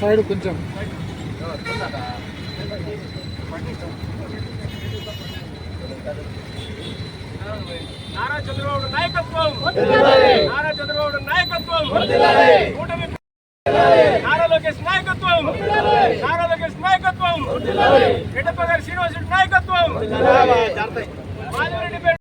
Side కొంచెం. నారా చంద్రబాబు నాయకత్వం. నారా చంద్రబాబు నాయకత్వం. కూటమి నారా లోకేష్ నాయకత్వం. నారా లోకేష్ నాయకత్వం. రెడ్డప్ప గారి శ్రీనివాస్ నాయకత్వం. మాధవరెడ్డి పేరు.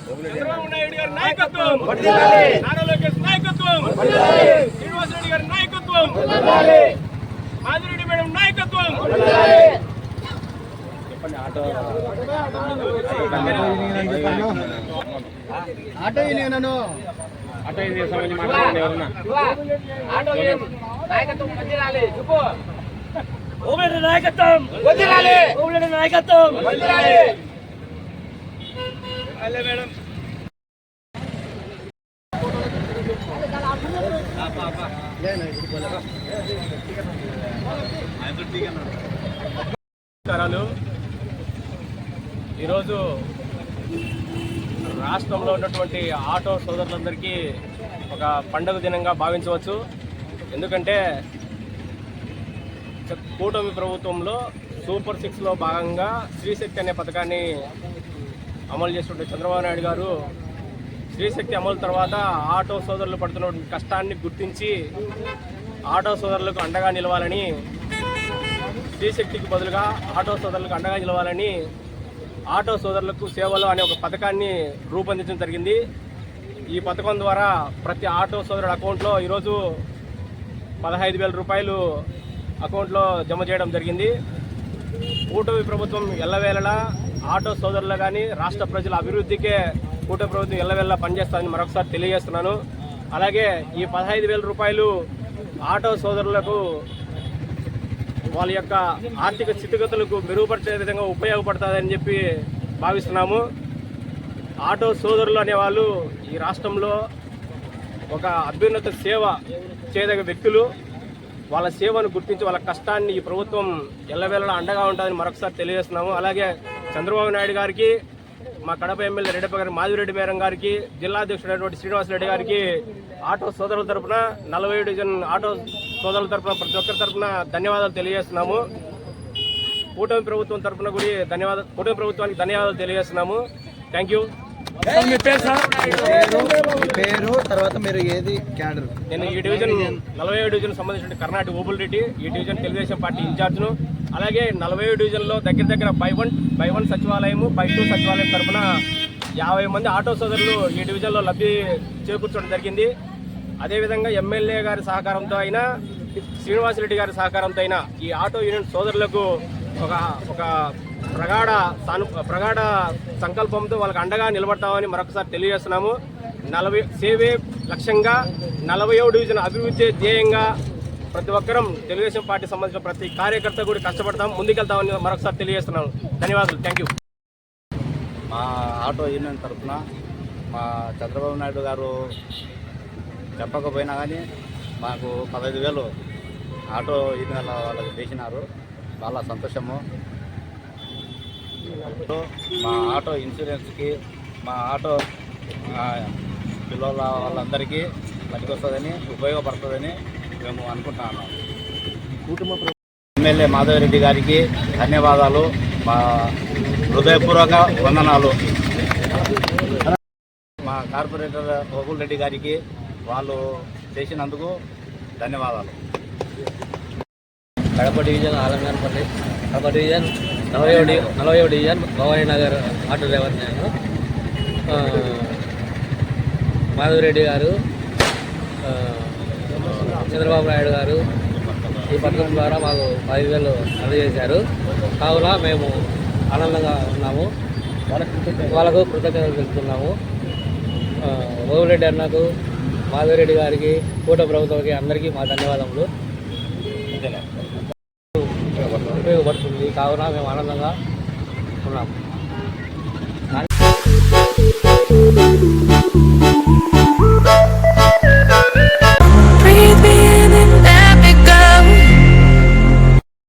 చంద్రబాబు నాయుడు గారి నాయకత్వం నారా లోకేష్ నాయకత్వం శ్రీనివాస్ రెడ్డి గారి నాయకత్వం మాధవరెడ్డి మేడం నాయకత్వం ఆటో నేను ఆటో ఇది సంబంధించి మాట్లాడండి ఎవరన్నా. ఓబులేని నాయకత్వం. ఓబులేని నాయకత్వం. మేడం. నమస్కారాలు. ఈరోజు రాష్ట్రంలో ఉన్నటువంటి ఆటో సోదరులందరికీ ఒక పండుగ దినంగా భావించవచ్చు. ఎందుకంటే చ- కూటమి ప్రభుత్వంలో సూపర్ సిక్స్లో భాగంగా శ్రీశక్తి అనే పథకాన్ని అమలు చేస్తుంటే చంద్రబాబు నాయుడు గారు శ్రీశక్తి అమలు తర్వాత ఆటో సోదరులు పడుతున్న కష్టాన్ని గుర్తించి ఆటో సోదరులకు అండగా నిలవాలని శ్రీశక్తికి బదులుగా ఆటో సోదరులకు అండగా నిలవాలని ఆటో సోదరులకు సేవలు అనే ఒక పథకాన్ని రూపొందించడం జరిగింది. ఈ పథకం ద్వారా ప్రతి ఆటో సోదరుడు అకౌంట్లో ఈరోజు పదహైదు వేల రూపాయలు అకౌంట్లో జమ చేయడం జరిగింది. కూటమి ప్రభుత్వం ఎల్లవేళలా ఆటో సోదరులు కానీ రాష్ట్ర ప్రజల అభివృద్ధికే కూటమి ప్రభుత్వం ఎల్లవేళలా పనిచేస్తుందని మరొకసారి తెలియజేస్తున్నాను. అలాగే ఈ పదహైదు వేల రూపాయలు ఆటో సోదరులకు వాళ్ళ యొక్క ఆర్థిక స్థితిగతులకు మెరుగుపరిచే విధంగా ఉపయోగపడుతుందని చెప్పి భావిస్తున్నాము. ఆటో సోదరులు అనేవాళ్ళు ఈ రాష్ట్రంలో ఒక అభ్యున్నత సేవ చేయదగ్గ వ్యక్తులు వాళ్ళ సేవను గుర్తించి వాళ్ళ కష్టాన్ని ఈ ప్రభుత్వం ఎల్లవేళలా అండగా ఉంటుందని మరొకసారి తెలియజేస్తున్నాము. అలాగే చంద్రబాబు నాయుడు గారికి మా కడప ఎమ్మెల్యే రెడ్డప్ప గారి మాధవిరెడ్డి మేరం గారికి జిల్లా అధ్యక్షుడైనటువంటి శ్రీనివాస్ రెడ్డి గారికి ఆటో సోదరుల తరపున నలభై డివిజన్ ఆటో సోదరుల తరపున ప్రతి ఒక్కరి తరపున ధన్యవాదాలు తెలియజేస్తున్నాము. కూటమి ప్రభుత్వం తరపున కూడా ధన్యవాదాలు కూటమి ప్రభుత్వానికి ధన్యవాదాలు తెలియజేస్తున్నాము. థ్యాంక్ యూ మీ పేరు సార్? మీ పేరు తర్వాత మీరు ఏది క్యాడర్? నేను ఈ డివిజన్ నలభై డివిజన్ సంబంధించిన కర్ణాటక ఓబుల్ రెడ్డి ఈ డివిజన్ తెలుగుదేశం పార్టీ ఇన్ఛార్జ్ను. అలాగే నలభై డివిజన్లో దగ్గర దగ్గర బై వన్ బై వన్ సచివాలయము బై టూ సచివాలయం తరఫున యాభై మంది ఆటో సోదరులు ఈ డివిజన్లో లబ్ధి చేకూర్చడం జరిగింది. అదేవిధంగా ఎమ్మెల్యే గారి సహకారంతో అయినా శ్రీనివాసరెడ్డి గారి సహకారంతో అయినా ఈ ఆటో యూనియన్ సోదరులకు ఒక ఒక ప్రగాఢ సాను ప్రగాఢ సంకల్పంతో వాళ్ళకి అండగా నిలబడతామని మరొకసారి తెలియజేస్తున్నాము. నలభై సేవే లక్ష్యంగా నలభై డివిజన్ అభివృద్ధి ధ్యేయంగా ప్రతి ఒక్కరం తెలుగుదేశం పార్టీ సంబంధించిన ప్రతి కార్యకర్త కూడా కష్టపడతాం ముందుకెళ్తామని మరొకసారి తెలియజేస్తున్నాను ధన్యవాదాలు. థ్యాంక్ యూ మా ఆటో యూనియన్ తరఫున మా చంద్రబాబు నాయుడు గారు చెప్పకపోయినా కానీ మాకు పదహైదు వేలు ఆటో యూనియన్ వాళ్ళకి చేసినారు. చాలా సంతోషము. మా ఆటో ఇన్సూరెన్స్కి మా ఆటో పిల్లల వాళ్ళందరికీ పనికొస్తుందని ఉపయోగపడుతుందని మేము అనుకుంటున్నాము. ఎమ్మెల్యే మాధవరెడ్డి గారికి ధన్యవాదాలు. మా హృదయపూర్వక వందనాలు. మా కార్పొరేటర్ గోకుల్ రెడ్డి గారికి వాళ్ళు చేసినందుకు ధన్యవాదాలు. కడప డివిజన్ ఆలంగానపల్లి. కడప డివిజన్ నలభై ఒకటి నలభై ఒకటి year Bhavani Nagar auto driver నేను. మాధవరెడ్డి గారు చంద్రబాబు నాయుడు గారు ఈ పథకం ద్వారా మాకు పదివేలు వేలు అందజేశారు. కావున మేము ఆనందంగా ఉన్నాము. వాళ్ళకు కృతజ్ఞతలు తెలుపుతున్నాము. ఓవిరెడ్డి అన్నకు మాధవరెడ్డి గారికి కూట ప్రభుత్వానికి అందరికీ మా ధన్యవాదములు. ఉపయోగపడుతుంది కావున మేము ఆనందంగా ఉన్నాము.